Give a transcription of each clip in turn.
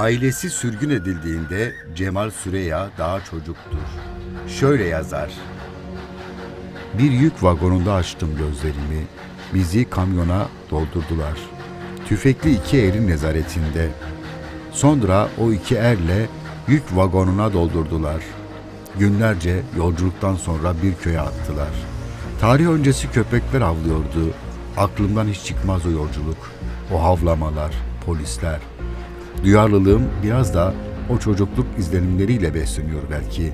Ailesi sürgün edildiğinde Cemal Süreya daha çocuktur. Şöyle yazar. Bir yük vagonunda açtım gözlerimi. Bizi kamyona doldurdular. Tüfekli iki erin nezaretinde. Sonra o iki erle yük vagonuna doldurdular. Günlerce yolculuktan sonra bir köye attılar. Tarih öncesi köpekler avlıyordu. Aklımdan hiç çıkmaz o yolculuk. O havlamalar, polisler. Duyarlılığım biraz da o çocukluk izlenimleriyle besleniyor belki.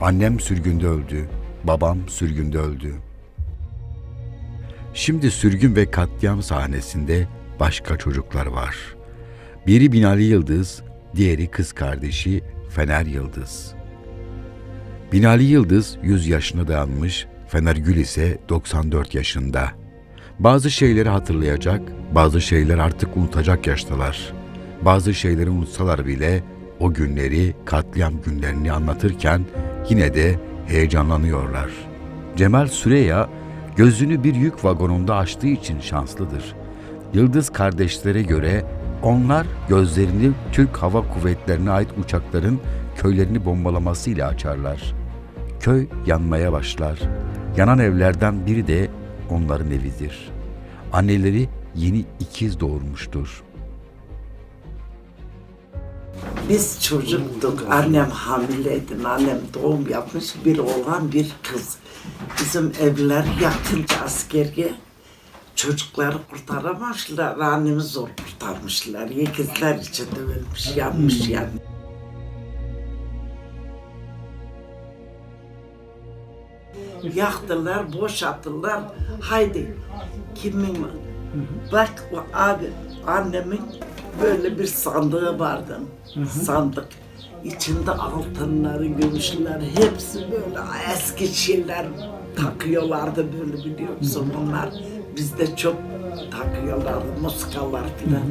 Annem sürgünde öldü. Babam sürgünde öldü. Şimdi sürgün ve katliam sahnesinde başka çocuklar var. Biri Binali Yıldız, diğeri kız kardeşi Fener Yıldız. Binali Yıldız 100 yaşına dayanmış, Fener Gül ise 94 yaşında. Bazı şeyleri hatırlayacak, bazı şeyler artık unutacak yaştalar. Bazı şeyleri unutsalar bile o günleri, katliam günlerini anlatırken yine de heyecanlanıyorlar. Cemal Süreya gözünü bir yük vagonunda açtığı için şanslıdır. Yıldız kardeşlere göre onlar gözlerini Türk Hava Kuvvetlerine ait uçakların köylerini bombalamasıyla açarlar. Köy yanmaya başlar. Yanan evlerden biri de onların evidir. Anneleri yeni ikiz doğurmuştur. Biz çocuktuk. Annem hamileydi. Annem doğum yapmış. Bir oğlan bir kız. Bizim evler yakınca askerge. Çocukları kurtaramamışlar. Annemi zor kurtarmışlar. Yekizler içinde ölmüş, yanmış yani. Yaktılar, boşalttılar. Haydi kimin Bak o abi annemin böyle bir sandığı vardı. Sandık. İçinde altınları, gümüşler hepsi böyle eski şeyler takıyorlardı böyle biliyor musun onlar. Bizde çok takıyorlardı muskalar filan.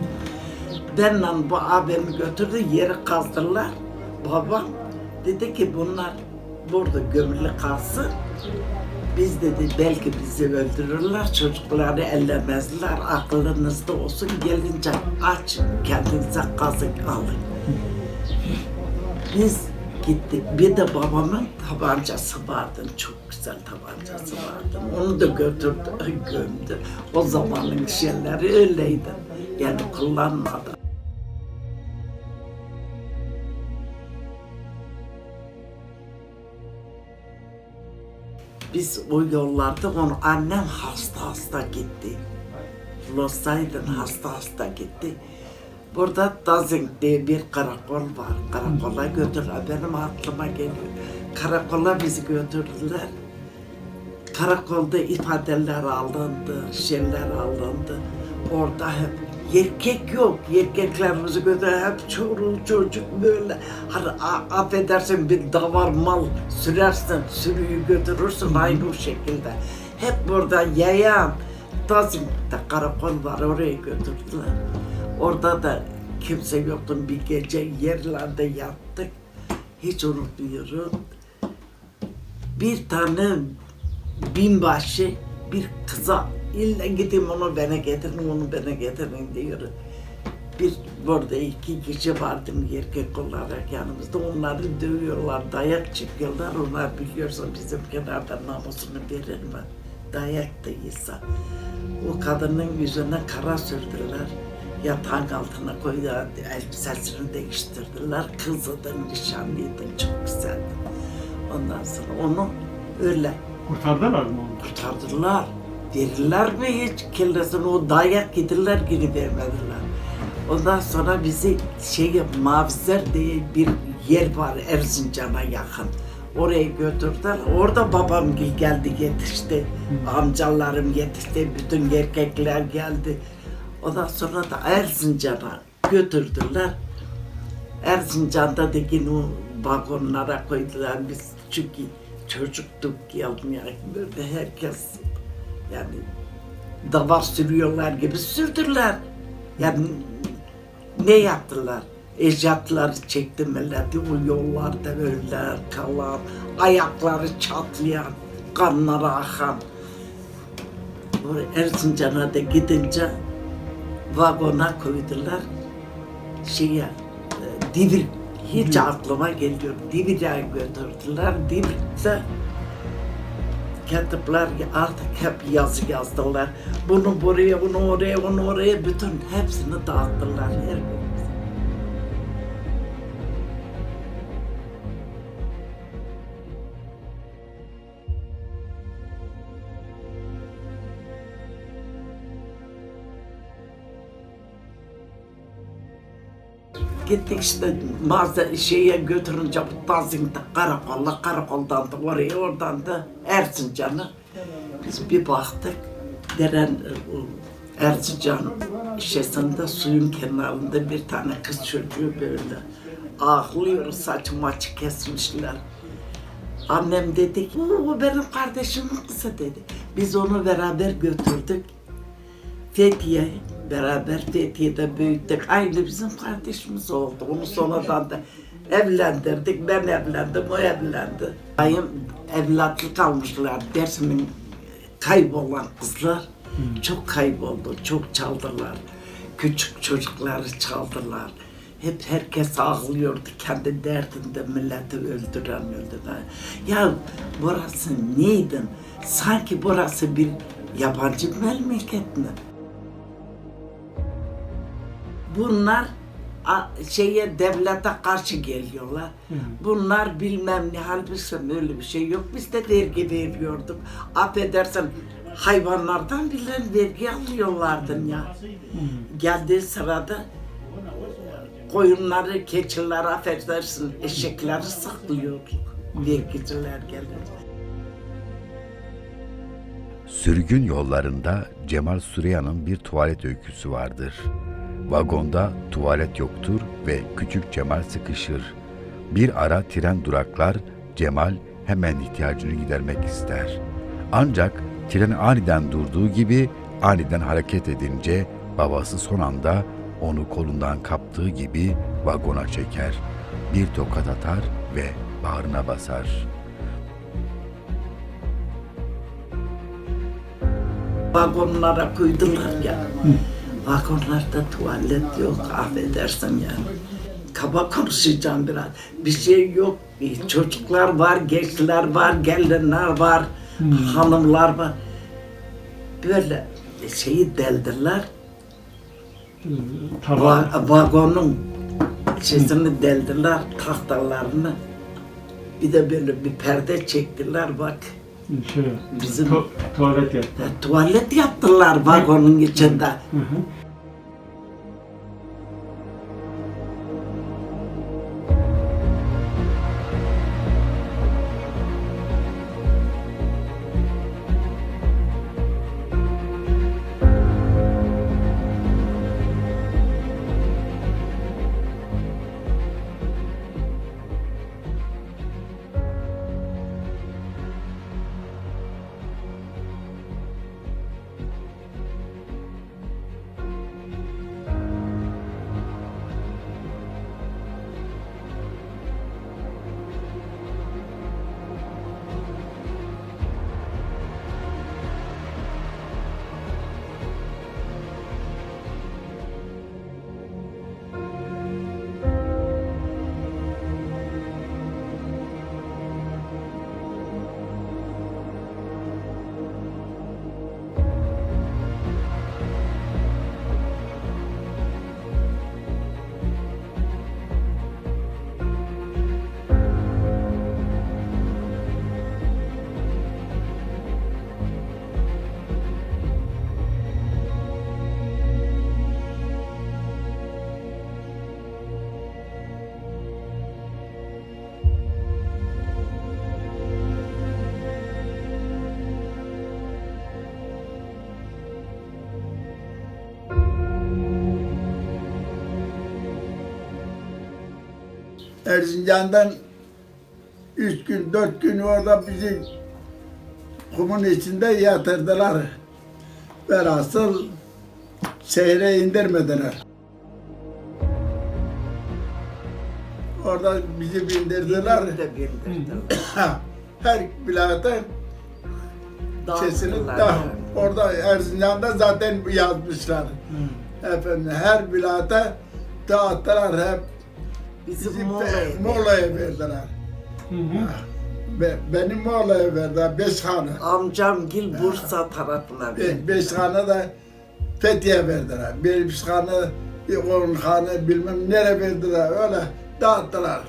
Benle bu abimi götürdü yeri kazdılar. Babam dedi ki bunlar burada gömülü kalsın. Biz dedi belki bizi öldürürler, çocukları ellemezler. Aklınızda olsun gelince aç kendinize kazık alın. Biz gittik. Bir de babamın tabancası vardı. Çok güzel tabancası vardı. Onu da götürdü, gömdü. O zamanın şeyleri öyleydi. Yani kullanmadı. Biz o yollarda onu annem hasta hasta gitti. Losaydın hasta hasta gitti. Burada Dazing diye bir karakol var. Karakola götürdüler. Benim aklıma geliyor. Karakola bizi götürdüler. Karakolda ifadeler alındı, şeyler alındı. Orada hep erkek yok. Erkeklerimizi götür hep çorul çocuk böyle. Hani affedersin bir davar mal sürersin, sürüyü götürürsün aynı o şekilde. Hep burada yayan. Tazim'de karakol var oraya götürdüler. Orada da kimse yoktu bir gece yerlerde yattık. Hiç unutmuyorum bir tane binbaşı bir kıza illa gidin onu bana getirin, onu bana getirin diyor. Bir burada iki kişi vardı erkek olarak yanımızda. Onları dövüyorlar, dayak çıkıyorlar. Onlar biliyorsa bizim kenarda namusunu verir mi? Dayak değilse. O kadının yüzüne kara sürdüler. Yatağın altına koydular, elbisesini değiştirdiler. Kızı da nişanlıydı, çok güzeldi. Ondan sonra onu öyle Kurtardılar mı onu? kurtardılar. Verirler mi hiç kellesini o dayak gidirler geri vermediler. Ondan sonra bizi şey yap, Mavizer diye bir yer var Erzincan'a yakın. Oraya götürdüler. Orada babam gel- geldi yetişti. Amcalarım yetişti. Bütün erkekler geldi. Ondan sonra da Erzincan'a götürdüler. Erzincan'da da yine o vagonlara koydular biz çünkü çocuktuk gelmeye böyle herkes yani davar sürüyorlar gibi sürdüler. Yani ne yaptılar? Ecatları çekti milleti o yollarda öller kalan, ayakları çatlayan, kanları akan. Erzincan'a da gidince vagona koydular şeye, e, Divrik. Hiç aklıma geliyor. Divrik'e götürdüler. Divrik'te kitaplar artık hep yazı yazdılar. Bunu buraya, bunu oraya, bunu oraya bütün hepsini dağıttılar her birimize. Gittik işte mağaza şeye götürünce bu Tazing'de karakolla, karakoldan da oraya, oradan da Erzincan'a. Biz bir baktık, deren o Erzincan şişesinde suyun kenarında bir tane kız çocuğu böyle ağlıyor, saçı maçı kesmişler. Annem dedi ki, "Bu- bu benim kardeşimin kızı dedi. Biz onu beraber götürdük. Fethiye beraber Fethiye'de büyüttük. Aynı bizim kardeşimiz oldu. Onu sonradan da evlendirdik. Ben evlendim, o evlendi. Dayım evlatlık almışlar. Dersimin kaybolan kızlar çok kayboldu, çok çaldılar. Küçük çocukları çaldılar. Hep herkes ağlıyordu kendi derdinde milleti öldüren öldüren. Ya burası neydi? Sanki burası bir yabancı memleket mi? Bunlar şeye devlete karşı geliyorlar. Bunlar bilmem ne halbuki öyle bir şey yok. Biz de vergi veriyorduk. Affedersin hayvanlardan bile vergi alıyorlardı ya. Geldiği sırada koyunları, keçileri affedersin eşekleri saklıyorduk. Vergiciler gelir. Sürgün yollarında Cemal Süreyya'nın bir tuvalet öyküsü vardır. Vagonda tuvalet yoktur ve küçük Cemal sıkışır. Bir ara tren duraklar, Cemal hemen ihtiyacını gidermek ister. Ancak tren aniden durduğu gibi aniden hareket edince babası son anda onu kolundan kaptığı gibi vagona çeker. Bir tokat atar ve bağrına basar.'' vagonlara koydular ya. Vagonlarda tuvalet yok affedersin yani. Kaba konuşacağım biraz. Bir şey yok. Çocuklar var, gençler var, gelinler var, hanımlar var. Böyle şeyi deldiler. Tavan. Va- vagonun şeysini deldiler, tahtalarını. Bir de böyle bir perde çektiler bak. Şey, Bizim- tu- tuvalet yaptı. Ya, tuvalet yaptılar vagonun içinde. Hı hı. Erzincan'dan üç gün, dört gün orada bizi kumun içinde yatırdılar. Velhasıl şehre indirmediler. Orada bizi bindirdiler. Her vilayete sesini da orada Erzincan'da zaten yazmışlar. Efendim her vilayete dağıttılar hep Bizi bizi Muğla'ya Be- verdi. Muğla'ya verdiler. Be, beni Muğla'ya verdiler. Beş hane. Amcam Gil Bursa tarafına verdi. Be, beş hane de Fethiye verdiler. Bir hane, bir on hane bilmem nere verdiler. Öyle dağıttılar.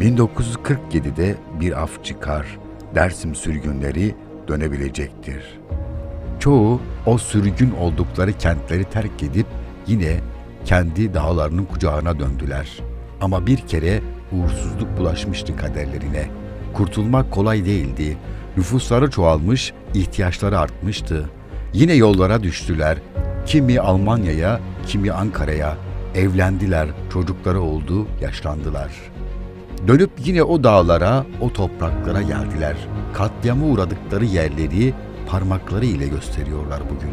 ...1947'de bir af çıkar, Dersim sürgünleri dönebilecektir. Çoğu o sürgün oldukları kentleri terk edip yine kendi dağlarının kucağına döndüler. Ama bir kere uğursuzluk bulaşmıştı kaderlerine. Kurtulmak kolay değildi. Nüfusları çoğalmış, ihtiyaçları artmıştı. Yine yollara düştüler. Kimi Almanya'ya, kimi Ankara'ya. Evlendiler, çocukları oldu, yaşlandılar. Dönüp yine o dağlara, o topraklara geldiler. Katliama uğradıkları yerleri parmakları ile gösteriyorlar bugün.